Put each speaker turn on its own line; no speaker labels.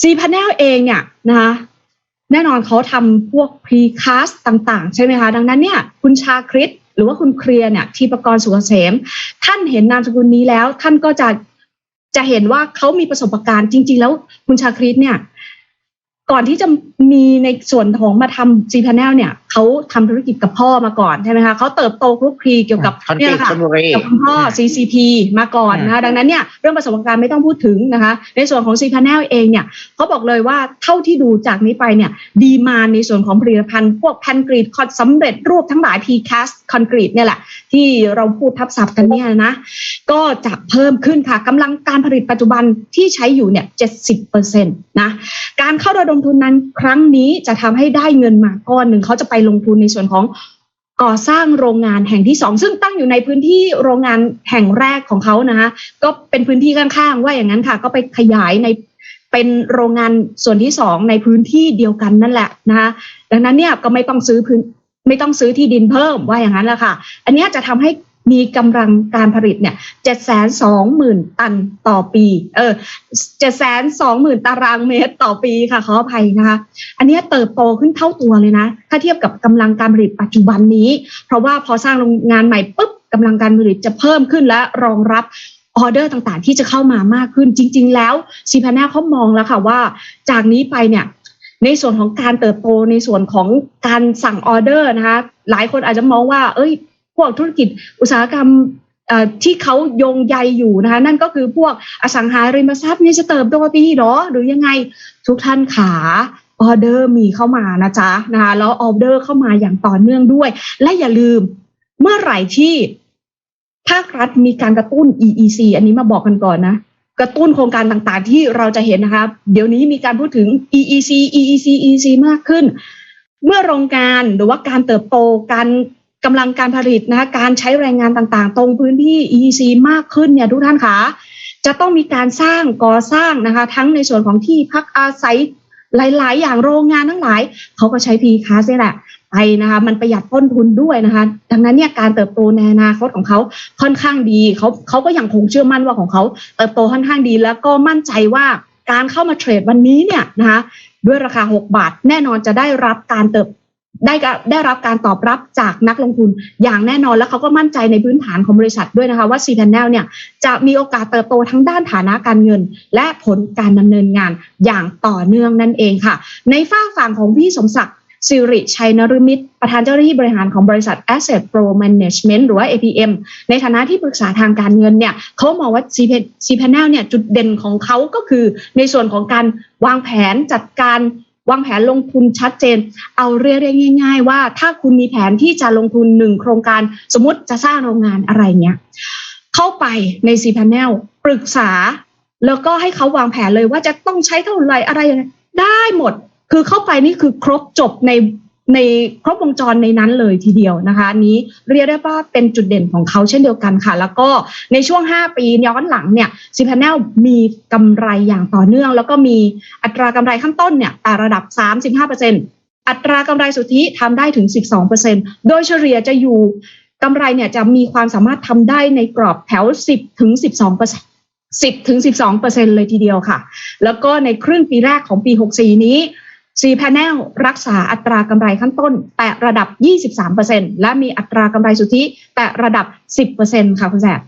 C panel เองเนี่ยนะคะแน่นอนเขาทำพวก precast ต่าง ๆ ใช่ไหมคะ ดังนั้นเนี่ยคุณชาคริตหรือว่าคุณเคลียร์เนี่ยทีประกรณ์สุขเกษมท่านเห็นนามสกุลนี้แล้ว ท่านก็จะจะเห็นว่าเขามีประสบการณ์จริง ๆ แล้วคุณชาคริตเนี่ย ก่อนที่จะมีในส่วนของมาทำ G panel เนี่ยเขาทำธุรกิจกับพ่อมาก่อนใช่ไหมคะเขาเติบโตคลุกคลีเกี่ยวกับ
คอนก
เนี่ย
รีต
แหละค่ะ
ชลบุรี
กับคุณพ่อ CCP มาก่อนนะคะดังนั้นเนี่ยเรื่องประสบการณ์ไม่ต้องพูดถึงนะคะในส่วนของ C Panel เองเนี่ยเขาบอกเลยว่าเท่าที่ดูจากนี้ไปเนี่ยดีมาในส่วนของผลิตภัณฑ์ พวกแผ่นกรีดคอนสำเร็จรูปทั้งหลาย Pcast คอนกรีตเนี่ยแหละที่เราพูดทับศัพท์กันเนี่ยนะก็จะเพิ่มขึ้นค่ะกำลังการผลิตปัจจุบันที่ใช้อยู่เนี่ย70%นะ การเข้าระดมทุนนั้นครั้งนี้จะทำให้ได้เงินมาก้อนหนึ่งเขาจะไปลงทุนในส่วนของก่อสร้างโรงงานแห่งที่สองซึ่งตั้งอยู่ในพื้นที่โรงงานแห่งแรกของเขานะคะก็เป็นพื้นที่ข้างๆ ว่าอย่างนั้นค่ะ ก็ไปขยายในเป็นโรงงานส่วนที่สองในพื้นที่เดียวกันนั่นแหละนะคะดังนั้นเนี่ยก็ไม่ต้องซื้อพื้นไม่ต้องซื้อที่ดินเพิ่มว่าอย่างนั้นแหละค่ะ อันนี้จะทำให้ มีกำลังการผลิตเนี่ยเจ็ดแสนสองหมื่นตันต่อปี เออเจ็ดแสนสองหมื่นตารางเมตรต่อปีค่ะขออภัยนะคะ อันนี้เติบโตขึ้นเท่าตัวเลยนะ ถ้าเทียบกับกำลังการผลิตปัจจุบันนี้ เพราะว่าพอสร้างโรงงานใหม่ปุ๊บกำลังการผลิตจะเพิ่มขึ้นและรองรับออเดอร์ต่างๆ ที่จะเข้ามามากขึ้นจริง ๆ แล้วซีพาน่าเขามองแล้วค่ะว่า จากนี้ไปเนี่ยในส่วนของการเติบโตในส่วนของการสั่งออเดอร์นะคะหลายคนอาจจะมองว่า เอ้ย พวกธุรกิจอุตสาหกรรมที่เขาโยงใยอยู่นะคะนั่นก็คือพวกอสังหาริมทรัพย์นี่จะเติบโตดีเหรอ หรือยังไงทุกท่านขาออเดอร์มีเข้ามานะจ๊ะนะคะแล้วออเดอร์เข้ามาอย่างต่อเนื่องด้วย และอย่าลืมเมื่อไหร่ที่ภาครัฐมีการกระตุ้น EEC อันนี้มาบอกกันก่อนนะ กระตุ้นโครงการต่างๆ ที่เราจะเห็นนะคะ เดี๋ยวนี้มีการพูดถึง EEC EEC EEC มากขึ้น เมื่อโรงงานหรือว่าการเติบโตการ กำลังการผลิตนะคะการใช้แรงงานต่างๆ ตรงพื้นที่ EEC มากขึ้นเนี่ยทุกท่านคะจะต้องมีการสร้างก่อสร้างนะคะ ทั้งในส่วนของที่พักอาศัยหลาย ๆ อย่างโรงงานทั้งหลาย เขาก็ใช้ p c a s นี่แหละไปนะคะมันประหยัดต้นทุนด้วยนะคะ ดังนั้นเนี่ยการเติบโตในอนาคตของเขาค่อนข้างดีเขาเขาก็ยังคงเชื่อมั่นว่าของเขาเติบโตค่อนข้างดี แล้วก็มั่นใจว่าการเข้ามาเทรดวันนี้เนี่ยนะคะด้วยราคา 6 บาท แน่นอนจะได้รับการเติบ ได้ได้รับการตอบรับจากนักลงทุนอย่างแน่นอน แล้วเขาก็มั่นใจในพื้นฐานของบริษัทด้วยนะคะว่า c p a n e l เนี่ยจะมีโอกาสเติบโตทั้งด้านฐานะการเงิน และผลการดำเนินงานอย่างต่อเนื่องนั่นเองค่ะ ในฝ้าฝั่งของพี่สมศักดิ์สิริชัยนฤมิตร ประธานเจ้าหน้าที่บริหารของบริษัท Asset Pro Management หรือว่า APM ในฐานะที่ปรึกษาทางการเงินเนี่ยเขามองว่า C panel เนี่ยจุดเด่นของเขาก็คือในส่วนของการวางแผนจัดการ วางแผนลงทุนชัดเจน เอาเรียกง่าย ๆ ว่าถ้าคุณมีแผนที่จะลงทุนหนึ่งโครงการ สมมติจะสร้างโรงงานอะไรเนี้ยเข้าไปใน C panel ปรึกษา แล้วก็ให้เขาวางแผนเลยว่าจะต้องใช้เท่าไหร่อะไรยังไงได้หมด คือเข้าไปนี่คือครบจบใน ในครบวงจรในนั้นเลยทีเดียวนะคะนี้เรียกได้ว่าเป็นจุดเด่นของเขาเช่นเดียวกันค่ะ แล้วก็ในช่วง 5 ปีย้อนหลังเนี่ยซีพ a น e l มีกำไรอย่างต่อเนื่อง แล้วก็มีอัตรากำไรขั้นต้นเนี่ยแต่ระดับ 35%อัตรากำไรสุทธิทำได้ถึง 12%โดยเฉลี่ยจะอยู่กำไรเนี่ยจะมีความสามารถทำได้ในกรอบแถว 10 ถึง 12% 10 ถึง 12เปอร์เซ็นเลยทีเดียวค่ะ แล้วก็ในครึ่งปีแรกของปี 64 นี้ C Panel รักษาอัตรากำไรขั้นต้น แต่ระดับ 23%และมีอัตรากำไรสุทธิแต่ระดับ 10%ค่ะคุณแสบ